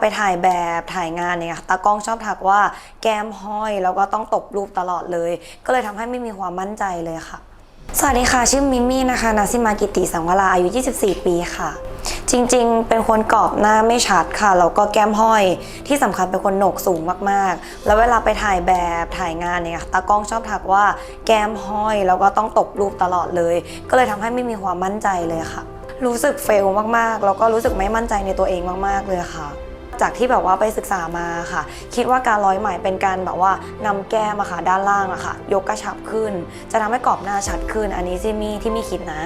ไปถ่ายแบบถ่ายงานเนี่ยตากล้องชอบทักว่าแก้มห้อยแล้วก็ต้องตบรูปตลอดเลย ก็เลยทำให้ไม่มีความมั่นใจเลยค่ะ สวัสดีค่ะ ชื่อมิมี่นะคะนาซิมากิติสังวราอายุ 24 ปีค่ะ จริงๆ เป็นคนกรอบหน้าไม่ชัดค่ะแล้วก็แก้มห้อยที่สำคัญเป็นคนโหนกสูงมากๆ แล้วเวลาไปถ่ายแบบถ่ายงานเนี่ยตากล้องชอบทักว่าแก้มห้อยแล้วก็ต้องตบรูปตลอดเลย ก็เลยทำให้ไม่มีความมั่นใจเลยค่ะ รู้สึกเฟลมากๆแล้วก็รู้สึกไม่มั่นใจในตัวเองมากๆเลยค่ะ จากที่แบบว่าไปศึกษามาค่ะ คิดว่าการร้อยไหมเป็นการแบบว่านำแก้มอะค่ะด้านล่างอะค่ะ ยกกระชับขึ้น จะทำให้กรอบหน้าชัดขึ้น อันนี้ที่มี่ที่มี่คิดนะ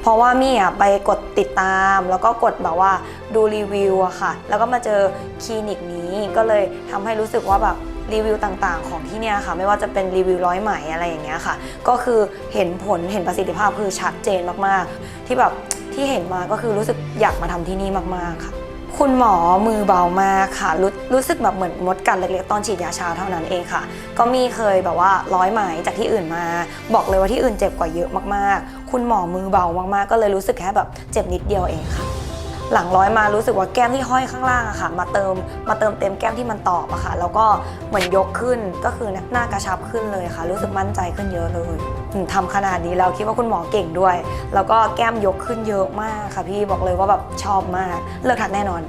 เพราะว่ามี่อะไปกดติดตาม แล้วก็กดแบบว่าดูรีวิวอะค่ะ แล้วก็มาเจอคลินิกนี้ก็เลยทำให้รู้สึกว่าแบบรีวิวต่างๆ ของที่เนี่ยค่ะ ไม่ว่าจะเป็นรีวิวร้อยไหมอะไรอย่างเงี้ยค่ะ ก็คือเห็นผลเห็นประสิทธิภาพคือชัดเจนมากๆ ที่แบบที่เห็นมาก็คือรู้สึกอยากมาทำที่นี่มากๆค่ะ คุณหมอมือเบามากค่ะรรู้รู้สึกแบบเหมือนมดกัดเล็กๆตอนฉีดยาชาเท่านั้นเองค่ะ ก็มีเคยแบบว่าร้อยไหมจากที่อื่นมา บอกเลยว่าที่อื่นเจ็บกว่าเยอะมากๆ คุณหมอมือเบามากๆ ก็เลยรู้สึกแค่แบบเจ็บนิดเดียวเองค่ะ หลังร้อยมารู้สึกว่าแก้มที่ห้อยข้างล่างอะค่ะ มาเติมมาเติมเต็มแก้มที่มันตอบอะค่ะ แล้วก็เหมือนยกขึ้นก็คือหน้ากระชับขึ้นเลยค่ะ รู้สึกมั่นใจขึ้นเยอะเลยอืมทำขนาดนี้แล้วคิดว่าคุณหมอเก่งด้วย แล้วก็แก้มยกขึ้นเยอะมากค่ะ พี่บอกเลยว่าแบบชอบมากเลิกทักแน่นอน